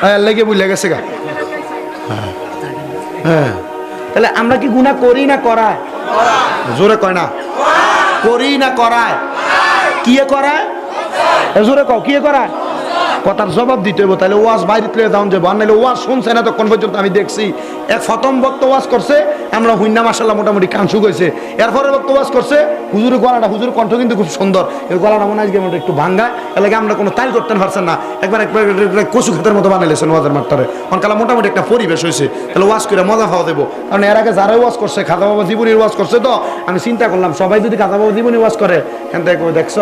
হ্যাঁ লেগে বুঝলে গেছে গা। হ্যাঁ। তাহলে আমরা কি গুণা করি না করায়? জোরে কয় না। করি না করায়। কি করায়? জোরে কও কি করায়? কথার জবাব দিতে হইব, তাহলে ওয়াজ বাইরে তুলে দাউন যাব। আর নাহলে ওয়াজ শুনছে না, তখন পর্যন্ত আমি দেখছি, এক প্রথম বক্ত ওয়াজ করছে, আমরা হুইন্না মাসাল্লাহ মোটামুটি কানসু গেছে এরপরে বক্ত ওয়াজ করছে হুজুরের গলাটা, হুজুর কণ্ঠ কিন্তু খুব সুন্দর। এই গলাটা মনে হয় একটু ভাঙ্গা এলাকা আমরা কোনো তাল করতে পারছেন না। একবার একবার কচু খেতের মতো বানাইলেছেন ওয়াজের মাঠটারে। অনকালা মোটামুটি একটা পরিবেশ হয়েছে, তাহলে ওয়াজ করে মজা খাওয়া দেবো কারণ এর আগে যারা ওয়াজ করছে খাদা বাবা জীবনীর ওয়াজ করছে তো, আমি চিন্তা করলাম, সবাই যদি খাদা বাবা জীবনী ওয়াজ করে কেন দেখো দেখছ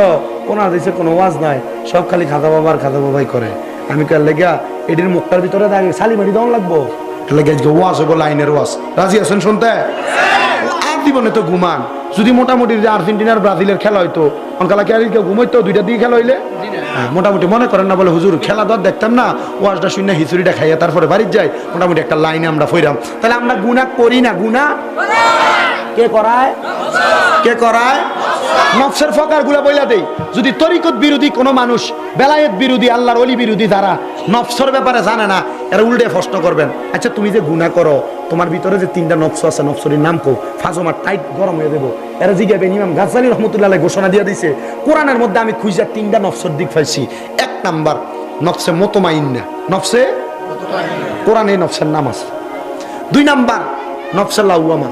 ওনার দেশে কোনো ওয়াজ নাই, সব খালি খাদা বাবার খাদা বাবাই করে। আমি কাল লেগা এটির মুখটার ভিতরে আগে শালিমারি দেওয়া লাগবো। লেগে ওয়াজ হব লাইনের ওয়াজ। রাজি আছেন শুনতে? আর দিবনে তো ঘুমান। যদি মোটামুটি যে আর্জেন্টিনার ব্রাজিলের খেলা হইতো অনকালা কি আর ঘুমাইতো দুইটা দিয়ে খেলা হইলে? হ্যাঁ, মোটামুটি মনে করেন না বলে হুজুর খেলা দর দেখতাম না। ওয়াজটা শুনে হিচুরিটা খাইয়া তারপরে বাড়ির যাই। মোটামুটি একটা লাইনে আমরা ফইরাম। তাহলে আমরা গুণা করি না গুণা কে করায়? কে করায়? নফসের ফকারগুলা বইলা দেই। যদি তরিকত বিরোধী কোনো মানুষ, বেলায়েত বিরোধী, আল্লাহর অলি বিরোধী যারা নফসর ব্যাপারে জানে না, এরা উল্টে প্রশ্ন করবেন আচ্ছা তুমি যে গুণা করো, তোমার ভিতরে যে তিনটা নফস আছে, নফসরির নাম কো ফাজমার টাইট গরম হয়ে দেবো। এরা জিগাবেন ইমাম গাজালি রহমতুল্লাহ ঘোষণা দিয়ে দিছে, কোরআনের মধ্যে আমি খুঁজা তিনটা নফসর দিক পাইছি। এক নাম্বার, নফসে মতমাইন্না নফসে কোরআনে নফসের নাম আছে। দুই নাম্বার, নফসে লাউয়ামা।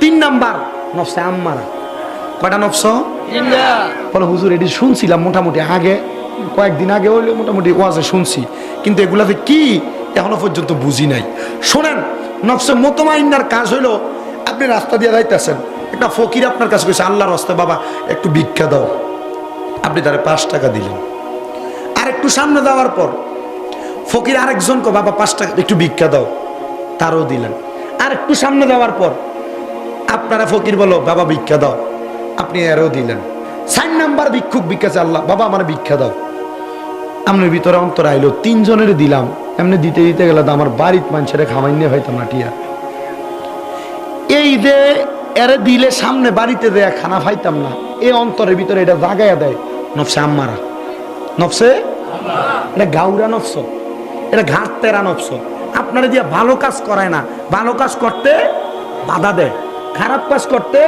তিন নাম্বার, নফসে আম্মারা। কয়টা নফস? বলে হুজুর, এটি শুনছিলাম মোটামুটি আগে, কয়েকদিন আগে হইলে মোটামুটি ওয়াজে শুনছি। কিন্তু এগুলাতে কি এখনও পর্যন্ত বুঝি নাই। শোনেন, নফসে মতমাইন্নার কাজ হইল, আপনি রাস্তা দিয়ে যাইতেছেন, একটা ফকির আপনার কাছে কইছে, আল্লাহর রাস্তা বাবা, একটু ভিক্ষা দাও। আপনি তারে পাঁচ টাকা দিলেন। আর একটু সামনে দেওয়ার পর, ফকির আরেকজনকে বাবা, পাঁচ টাকা, একটু ভিক্ষা দাও। তারও দিলেন। আর একটু সামনে দেওয়ার পর, আপনারা ফকির বলো, বাবা, ভিক্ষা দাও। আপনি এরও দিলেন। সাইন নাম্বার ভিক্ষুক ভিক্ষা আল্লাহ, বাবা আমার ভিক্ষা দাও। আপনার ভিতরে অন্তর আইলো, তিনজনের দিলাম। এমনি দিতে দিতে গেলে তো আমার বাড়ির মানুষের খামাই নিয়ে হয়তো মাটিয়া এই যে এরে দিলে সামনে বাড়িতে দেয়া খানা খাইতাম না এই অন্তরের ভিতরে এটা জাগাইয়া দেয়। নফসে আম্মারা। নফসে? এটা গাউরা নফস। এটা ঘাট তেরা নফস। আপনারা দিয়ে ভালো কাজ করায় না। ভালো কাজ করতে বাধা দেয়। খারাপ কাজ করতে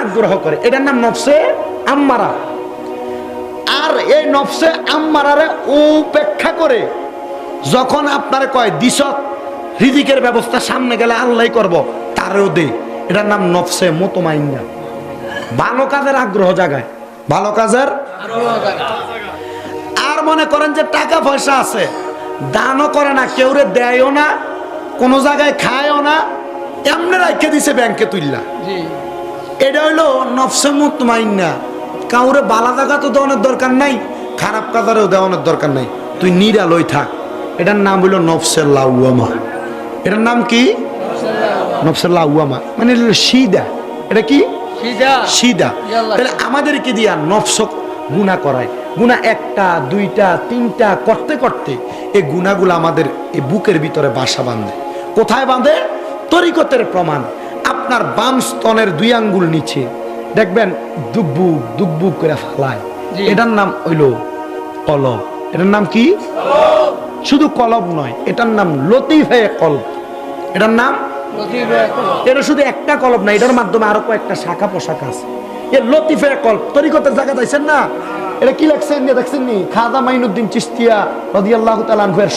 আগ্রহ করে। এটার নাম নফসে আম্মারা। আর এই নফসে আম্মারারে উপেক্ষা করে যখন আপনার কয় দিশত রিজিকের ব্যবস্থা সামনে গেলে আল্লাহ করব তারও দে। এটার নাম নফসে মতমাইন্না। ভালো কাজের আগ্রহ জাগায়। ভালো কাজের আর মনে করেন যে টাকা পয়সা আছে, দানও করে না কেউরে দেয়ও না, কোনো জায়গায় খায়ও না, এমনি রাখে দিছে ব্যাংকে তুললা এটা হইল নফসে মুতমাইন্না। কাউরে বালা জায়গা তো দেওয়ানোর দরকার নাই খারাপ কাজারেও দেওয়ানোর দরকার নাই। তুই নিরালয় থাক। এটার নাম হইল নফসের লাউয়ামা। এটার নাম কি? নফসের লাউয়ামা। মানে হলো সিদা। এটা কি? সিদা। তাহলে আমাদেরকে দিয়া নফস গুণা করায়। গুণা একটা দুইটা তিনটা করতে করতে এই গুণাগুলো আমাদের এই বুকের ভিতরে বাসা বাঁধে। কোথায় বাঁধে? তরিকতের প্রমাণ। আপনার বাম স্তনের দুই আঙ্গুল নিচে দেখবেন দুব্বুক দুব্বুক করে ফালায়। এটার নাম হইল কলব। এটার নাম কি? শুধু কলব নয় এটার নাম লতিফে কলব। এটার নাম? এটা শুধু একটা কলব না এটার মাধ্যমে আরও কয়েকটা শাখা পোশাখা আছে। এ লতিফে কলব তরিকতের জায়গা যাইছেন না? এটা কি লাগছেন দেখছেন নি? খাজা মাইনুদ্দিন চিস্তিয়া রাদিয়াল্লাহু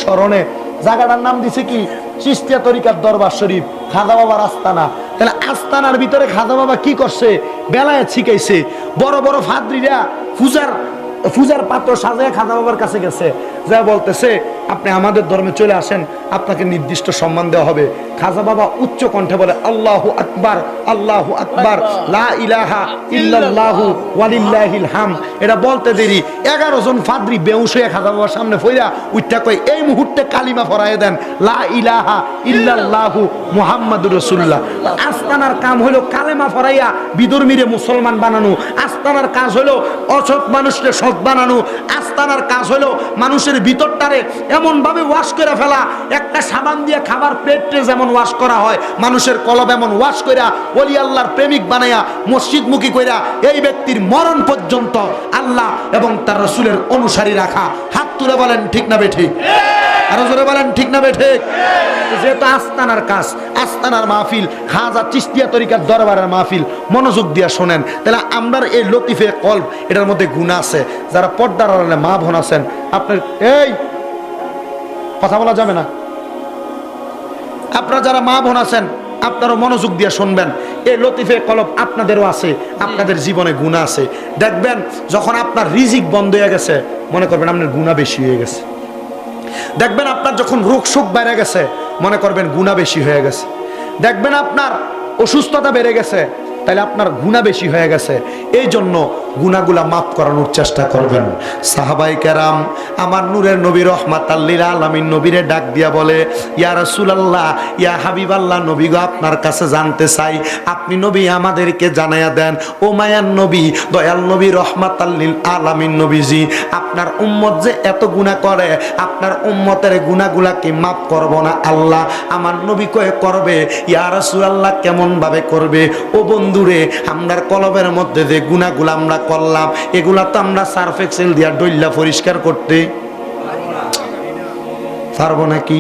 স্মরণে। জায়গাটার নাম দিছে কি? চিস্তিয়া তরিকার দরবার শরীফ। খাজা বাবার আস্তানা। তাহলে আস্তানার ভিতরে খাজা বাবা কি করছে? বেলায় ছিকাইছে। বড় বড় ফাদ্রিরা পূজার পূজার পাত্র সাজায় খাজা বাবার কাছে গেছে। যা বলতেছে আপনি আমাদের ধর্মে চলে আসেন, আপনাকে নির্দিষ্ট সম্মান দেওয়া হবে। খাজা বাবা উচ্চ কণ্ঠে বলে, আল্লাহু আকবার আল্লাহু আকবার, লা ইলাহা ইল্লাল্লাহু ওয়ালিল্লাহিল হাম। এটা বলতে দেরি। এগারো জন ফাদ্রি বেউস খাজা বাবার সামনে ফইরা উঠটা কই এই মুহূর্তে কালিমা ফরায় দেন, লা ইলাহা ইল্লাল্লাহু মুহাম্মাদুর রাসূলুল্লাহ। আস্তানার কাম হলো কালেমা ফরাইয়া বিদুর্মীরে মুসলমান বানানো। আস্তানার কাজ হলো অসৎ মানুষকে সৎ বানানো। আস্তানার কাজ হলো মানুষের ভিতরটারে এমন ভাবে ওয়াশ করে ফেলা, একটা সাবান দিয়ে খাবার প্লেটে যেমন ওয়াশ করা হয়, মানুষের কলব এমন ওয়াশ কইরা, ওলি আল্লাহর প্রেমিক বানাইয়া, মসজিদমুখী কইরা, এই ব্যক্তির মরণ পর্যন্ত আল্লাহ এবং তার রসুলের অনুসারী রাখা। হাত তুলে বলেন, ঠিক না বে ঠিক? আরও জোরে বলেন, ঠিক না বে ঠিক? যেহেতু আস্তানার কাজ, আস্তানার মাহফিল, খাজা চিস্তিয়া তরিকার দরবারের মাহফিল, মনোযোগ দিয়া শোনেন। তাহলে আমরা এই লতিফে কল্প এটার মধ্যে গুণ আছে। যারা পর্দার মা বোন আছেন, আপনার এই! কথা বলা যাবে না। আপনারা যারা মা বোন আছেন, আপনারও মনোযোগ দিয়ে শুনবেন। এই লতিফে কলব আপনাদেরও আছে, আপনাদের জীবনে গুণা আছে। দেখবেন, যখন আপনার রিজিক বন্ধ হয়ে গেছে, মনে করবেন আপনার গুণা বেশি হয়ে গেছে। দেখবেন, আপনার যখন রোগ শোক বেড়ে গেছে, মনে করবেন গুণা বেশি হয়ে গেছে। দেখবেন, আপনার অসুস্থতা বেড়ে গেছে তাহলে আপনার গুণা বেশি হয়ে গেছে। এই জন্য গুণাগুলা মাফ করানোর চেষ্টা করবেন। সাহাবাই কেরাম আমার নূরের নবী রহমাত আল্লিল আলমিন নবীরে ডাক দিয়া বলে, ইয়া রাসূলুল্লাহ, ইয়া হাবিবাল্লাহ, নবী গো, আপনার কাছে জানতে চাই, আপনি নবী আমাদেরকে জানাইয়া দেন, ও মায়ান নবী, দয়াল নবী, রহমাত আল্লিল আলামিন নবীজি, আপনার উম্মত যে এত গুণা করে, আপনার উম্মতের গুণাগুলা কি মাফ করব না আল্লাহ? আমার নবী কয়ে করবে, ইয়া রাসূলুল্লাহ কেমন ভাবে করবে? ও বন্ধুরে, আমরার কলবের মধ্যে যে গুণাগুলা আমরা করলাম। এগুলা তো আমরা সার্ফ এক্সেল দিয়া ডইল্লা পরিষ্কার করতে পারব নাকি?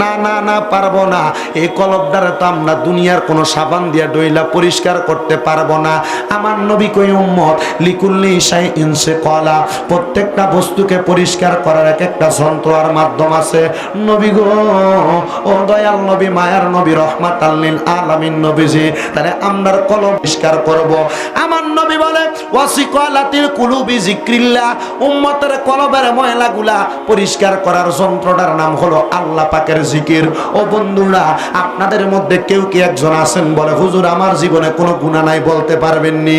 না না না, পারব না। এই কলব দ্বারা তো আমরা দুনিয়ার কোনো সাবান দিয়া ডইলা পরিষ্কার করতে পারব না। আমার নবী কই, উম্মত, লিকুল্লি ইসাই ইনসে কলা প্রত্যেকটা বস্তুকে পরিষ্কার করার এক একটা যন্ত্র আর মাধ্যম আছে। নবী গো, ও দয়াল নবী, মায়ার নবী রহমাত আল্লিল আলামিন নবীজি, তাহলে আমরার কলম পরিষ্কার করব। আমার নবী বলে ওয়াসিকালাতিল কুলুবি জিক্রিল্লাহ উম্মতের কলবের ময়লাগুলা পরিষ্কার করার যন্ত্রটার নাম হলো আল্লাহ পাকের জিকির। ও বন্ধুরা, আপনাদের মধ্যে কেউ কি একজন আছেন বলে, হুজুর, আমার জীবনে কোনো গুণা নাই বলতে পারবেননি।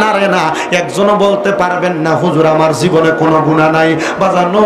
না রে না, একজনও বলতে পারবেন না, হুজুর, আমার জীবনে কোনো গুণা নাই। বাজানো।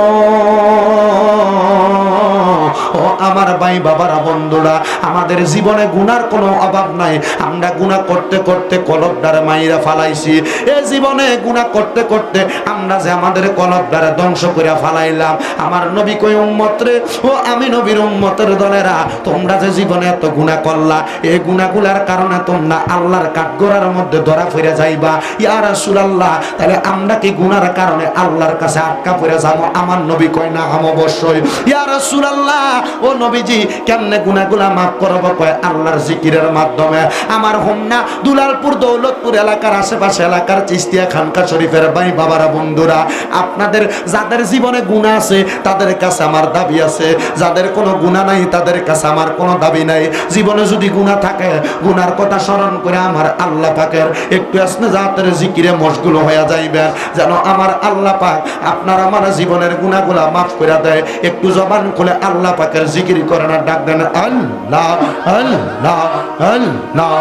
ও আমার ভাই বাবারা, বন্ধুরা, আমাদের জীবনে গুনার কোনো অভাব নাই। আমরা গুনাহ করতে করতে কলবডারে মাইরা ফালাইছি। এ জীবনে গুনাহ করতে করতে আমরা যে আমাদের কলবডারে ধ্বংস করে ফালাইলাম, আমার নবী কই উম্মত রে ও আমি নবীর উম্মতের দলেরা, তোমরা যে জীবনে এত গুনাহ করলা, এই গুনাহগুলার কারণে তোমরা আল্লাহর কাঠগড়ার মধ্যে ধরা ফিরে যাইবা। ইয়া রাসূলুল্লাহ, তাহলে আমরা কি গুনার কারণে আল্লাহর কাছে আটকা পড়ে যাব? আমার নবী কয়, না, আম অবশ্যই। ইয়া রাসূলুল্লাহ, ও নবীজি, কেমনে গুনাহগুলা মাফ করব? কয়, আল্লাহর জিকিরের মাধ্যমে। আমার হোমনা দুলালপুর দৌলতপুর এলাকার আশেপাশে এলাকার চিস্তিয়া খানকা শরীফের ভাই বাবারা বন্ধুরা, আপনাদের যাদের জীবনে গুণা আছে, তাদের কাছে আমার দাবি আছে যাদের কোনো গুণা নাই তাদের কাছে আমার কোনো দাবি নাই জীবনে যদি গুণা থাকে গুনার কথা স্মরণ করে আমার আল্লাহ পাকের একটু আসনে জাতের জিকিরে মশগুল হয়ে যাইবেন যেন আমার আল্লাহ পাক আপনার আমার জীবনের গুণাগুলা মাফ করে দেয় একটু জবান খুলে আল্লাহ পাকের জিকির করেন আর ডাক দেন আল্লাহ আল্লাহ আল্লাহ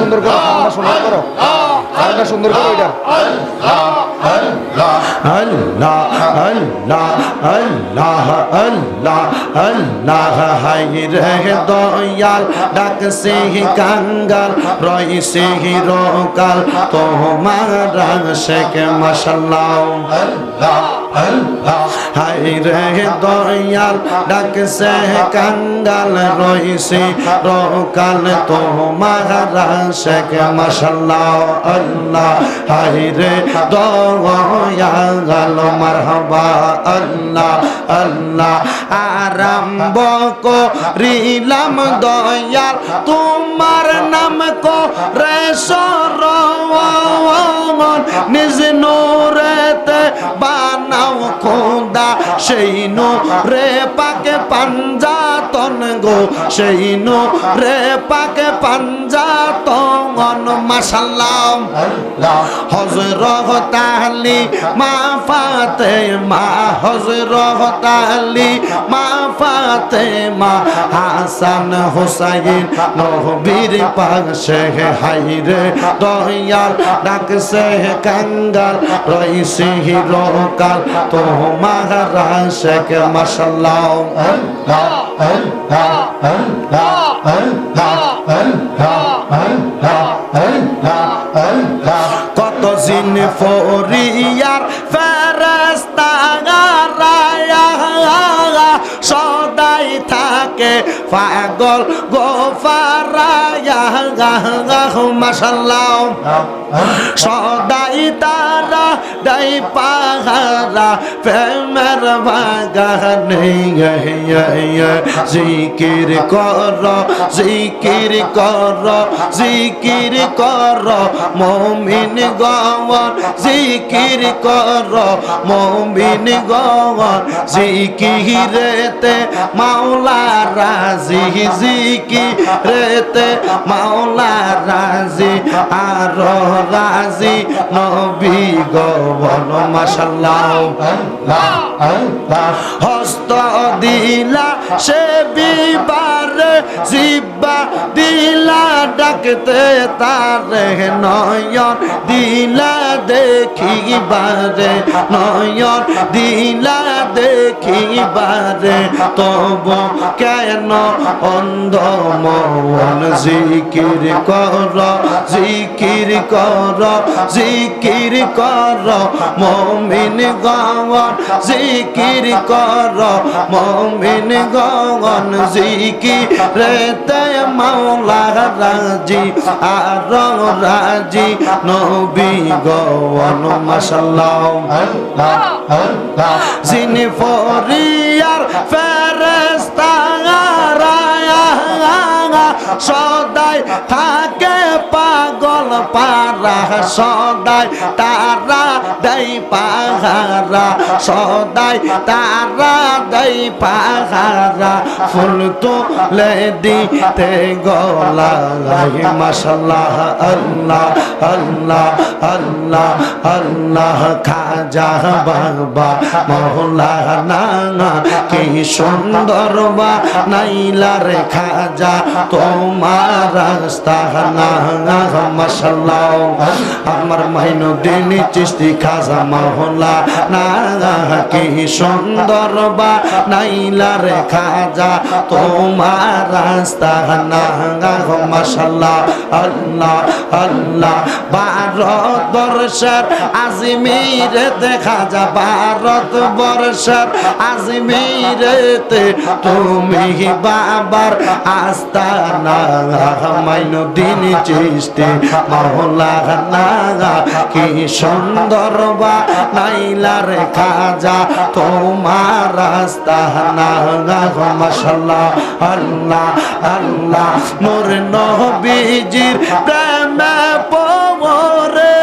সুন্দর করো সুন্দর করো খাওয়াটা সুন্দর করে এটা আল্লাহ আল্লাহ আল্লাহ আল্লাহ আল্লাহ হাই রে দয়াল ডাক সে কাঙ্গাল আল্লাহ আল্লাহ হাই রে দয়াল ডাক সে কাঙ্গাল রই সে রকাল তোমার শেখ মাশাল্লাহ, আল্লাহ হাই রে দয়াল আল্লাহ আল্লাহ। আরম্ভ করিলাম দয়াল তোমার নাম কো রে সরমন নিজ নূরেতে নাও খোদা সেই নো রে পাকে পাঞ্জা গো, সেই রে পাকে পাঞ্জাতন মাশাল্লাহ হজরত আলী, মা ফাতে মা হজরত আলী, মা ফাতে মা হাসান হুসাইন, নবীর পাশে হাইরে দয়াল, ডাকছে কাঙ্গাল, রইছে হিরকাল। তো মাহারা শেখ মাশাল্লাহ আল্লাহ আল্লাহ। কত জিন ফরিয়ার সদাই থাকে পাগল গোফারা। মাসাল্লাহ সদাই তারা, দাই পাহারা, প্রেমের বাগানে জিকির কর জিকির কর জিকির কর, মমিন গওয়ার। জিকির কর, মমিন গওয়ার। জিকিরেতে মাওলা রাজি, জিকিরেতে মাওলা রাজি, আর রাজি, নবী গবন মাশাল্লাহ। হস্ত দিলা সে বিবারে, জিব্বা দিলা, ডাকতে তারে নয়ন দিলা, দেখিবারে নয়ন দিলা, দেখিবারে, তব কেন অন্ধ মন জিকির কর জিকির কর জিকির কর মমিন গগন জিকির কর মমিন গগন জিকির রেতে মাওলা রাজি আর রাজি নবী গগন মাশাল্লাহ জিনি ফরিয়ার ফেরেস্তা সদাই থাকে পাগল পারা সদাই তারা দেই পাহারা, সদাই তারা দেই পাহারা। ফুল তুলে দিতে গলা মাসাল্লাহ আল্লাহ আল্লাহ আল্লাহ আল্লাহ। খাজা বাবা মহলানা কি সুন্দর বা নাইলা রে খাজা। তোমার রাস্তা না মাসাল্লাহ আমার মাইনুদ্দিন চিস্তি খাজা মহলা না কি সুন্দর বা নাইলা রে খাজা, তোমার রাস্তা না মাসাল্লাহ আল্লাহ আল্লাহ, ভারত বর্ষের আজমিরেতে খাজা, ভারত বর্ষের আজমিরেতে তুমি বাবার আস্তানা মাইনুদ্দিন চিস্তি মহলা নাগা কি সুন্দর বা নাইলা রে খাজা, তোমার রাস্তা মাশাল্লাহ, আল্লাহ আল্লাহ। মোর নবীজির প্রেমে পরে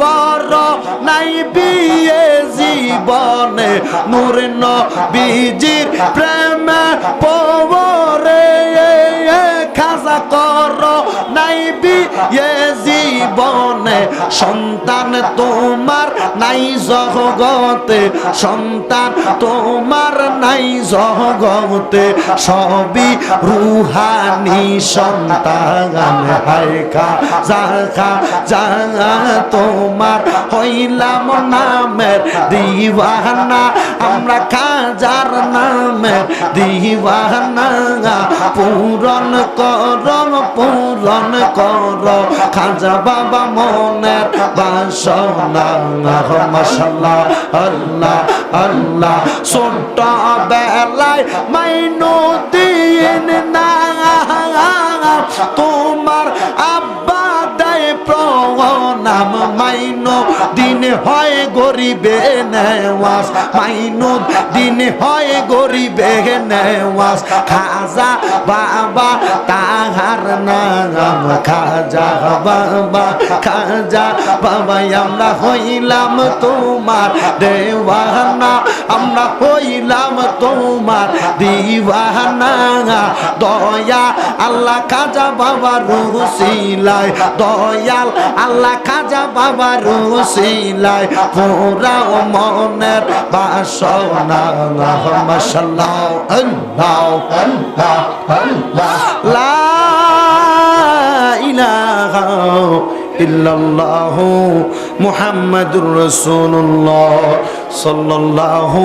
কর নাই বিয়ে জীবনে। নূর নবীজির প্রেমে পরে খাজা কর নাই বিয়ে সন্তান তোমার নাই জগতে, সন্তান তোমার নাই জগতে, সবই রুহানি সন্তান। হায় খা, যা তোমার হইলাম নামের দিওয়ানা। আমরা খাজার নামের দিওয়ানা। পূরণ কর পূরণ কর, খাজা বাবা মনের বাসনা মশাল্লাহ আল্লাহ আল্লাহ ছোট বেলায় মাইনু দিন মাইনো দিন হয় গরিবে নেওয়াস মাইনো দিন হয় গরিবে নেওয়াস খাজা বাবা, তাহার নাম খাজা বাবা খাজা বাবা, আমরা হইলাম তোমার দেওয়ানা, আমরা হইলাম তোমার দিওয়ানা। দয়া আল্লাহ খাজা বাবা রুসিলায় দয়াল আল্লাহ খাজা বাবা রুসিলায় পুরাও মনের বাসনা মাশাল্লাহ আল্লাহ আল্লাহ। লা ইলাহা ইল্লাল্লাহ মুহাম্মাদুর রাসূলুল্লাহ সাল্লাল্লাহু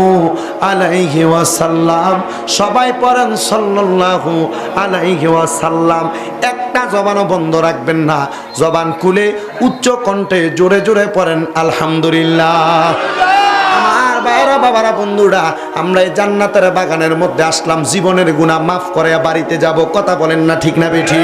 আলাইহি ওয়াসাল্লাম। সবাই পড়েন সাল্লাল্লাহু আলাইহি ওয়াসাল্লাম। একটা জবানও বন্ধ রাখবেন না। জবান খুলে উচ্চ কণ্ঠে জোরে জোরে পড়েন, আলহামদুলিল্লাহ। বাইরা বাবারা, বন্ধুরা, আমরা এই জান্নাতের বাগানের মধ্যে আসলাম। জীবনের গুণা মাফ করে বাড়িতে যাব। কথা বলেন না ঠিক না বেঠি?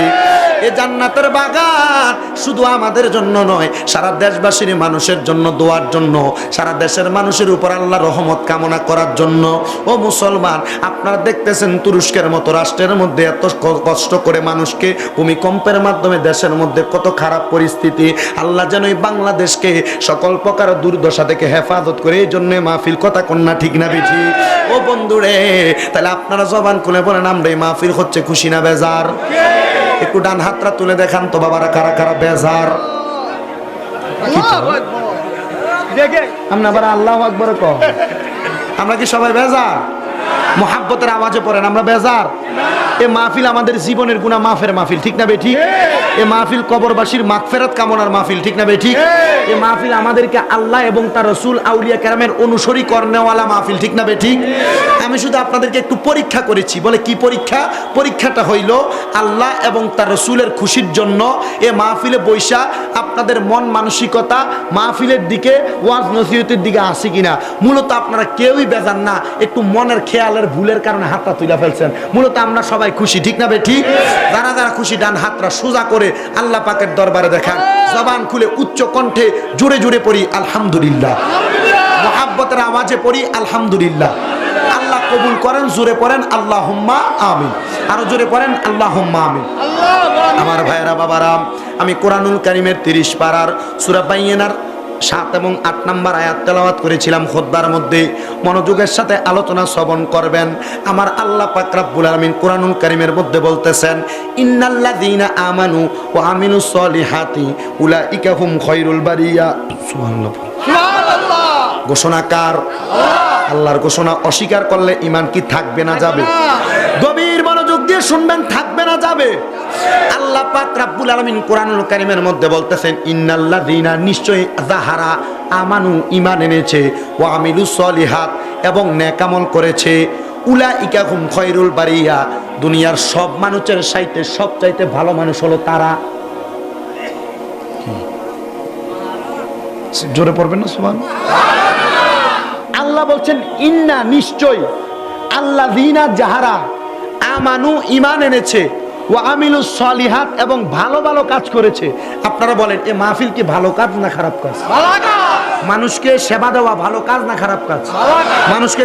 এ জান্নাতের বাগান শুধু আমাদের জন্য নয়, সারা দেশবাসীর মানুষের জন্য, দোয়ার জন্য, সারা দেশের মানুষের উপর আল্লাহ রহমত কামনা করার জন্য। ও মুসলমান, আপনারা দেখতেছেন তুরস্কের মতো রাষ্ট্রের মধ্যে এত কষ্ট করে মানুষকে ভূমিকম্পের মাধ্যমে দেশের মধ্যে কত খারাপ পরিস্থিতি। আল্লাহ যেন এই বাংলাদেশকে সকল প্রকার দুর্দশা থেকে হেফাজত করে, এই জন্য মাহফিল কথা কন্যা ঠিক না বিঠি। ও বন্ধুরে, তাহলে আপনারা জবান খুলে বলেন, আমরা এই মাহফিল হচ্ছে খুশি না বেজার? একটু ডান হাতটা তুলে দেখান তো বাবারা কারা কারা বেজার। আমরা আবার আল্লাহ আকবর আমরা কি সবাই বেজার? মোহাব্বতের আওয়াজে পড়েন, আমরা বেজার। এ মাহফিল আমাদের জীবনের গুণা মাফের মাহফিল, ঠিক না বেঠি এ মাহফিল কবরবাসীর মাগফেরাত কামনার মাহফিল, ঠিক না বেঠি এ মাহফিল আমাদেরকে আল্লাহ এবং তার রসুল, আউলিয়া কেরামের অনুসরী করনেওয়ালা মাহফিল, ঠিক না বেঠি আমি শুধু আপনাদেরকে একটু পরীক্ষা করেছি, বলে কি পরীক্ষা? পরীক্ষাটা হইল আল্লাহ এবং তার রসুলের খুশির জন্য এ মাহফিলে বৈশা আপনাদের মন মানসিকতা মাহফিলের দিকে ওয়াজ নসিহতের দিকে আসে কিনা। মূলত আপনারা কেউই বেজান না, একটু মনের খেয়ালের ভুলের কারণে হাতটা তুলে ফেলছেন। মূলত আমরা সবাই খুশি ঠিক না বে ঠিক? যারা যারা খুশি ডান হাতটা সোজা করে আল্লাহ পাকের দরবারে দেখান। জবান খুলে উচ্চ কণ্ঠে জোরে জোরে পড়ি আলহামদুলিল্লাহ। মোহাব্বতের আওয়াজে পড়ি আলহামদুলিল্লাহ। আল্লাহ কবুল করেন জোরে পড়েন আল্লাহ হুম্মা আমিন। আরও জোরে পড়েন আল্লাহ হুম্মা আমিন আমার ভাইয়েরা বাবারাম আমি কোরআনুল কারিমের তিরিশ পাড়ার সুরা বাইয়েনার সাত এবং আট নাম্বার আয়াত তেলাওয়াত করেছিলাম খোদ্বার মধ্যে। মনোযোগের সাথে আলোচনা শ্রবণ করবেন। আমার আল্লাহ পাক রাব্বুল আলামিন কোরআনুল কারিমের মধ্যে বলতেছেন ইন্নাল্লাযীনা আমানু ও আমিনু সলিহাতি উলাইকা হুম খায়রুল বারিয়া। ঘোষণাকার। আল্লাহর ঘোষণা অস্বীকার করলে ইমান কি থাকবে না যাবে? গভীর মনোযোগ দিয়ে শুনবেন থাকবে না যাবে। আল্লাহ পাক রাব্বুল আলামিন কোরআনুল কারীমের মধ্যে বলতেছেন, ইন্নাল্লাযীনা নিশ্চয়ই যাহারা আমানু ঈমান এনেছে, ওয়া আমিলুস সলিহাত এবং নেকামল করেছে, উলাইকা হুম খয়রুল বারিয়া। দুনিয়ার সব মানুষের সাইতে সবচাইতে ভালো মানুষ হলো তারা। জোরে পড়বেন না, সুবহান। আল্লাহ বলছেন, ইন্না নিশ্চয় আল্লাহ দিনা যাহারা আমানু ইমান এনেছে ও আমিল সলিহাত এবং ভালো ভালো কাজ করেছে। আপনারা বলেন এ মাহফিল কি ভালো কাজ না খারাপ কাজ? মানুষকে সেবা দেওয়া ভালো কাজ না খারাপ কাজ! মানুষকে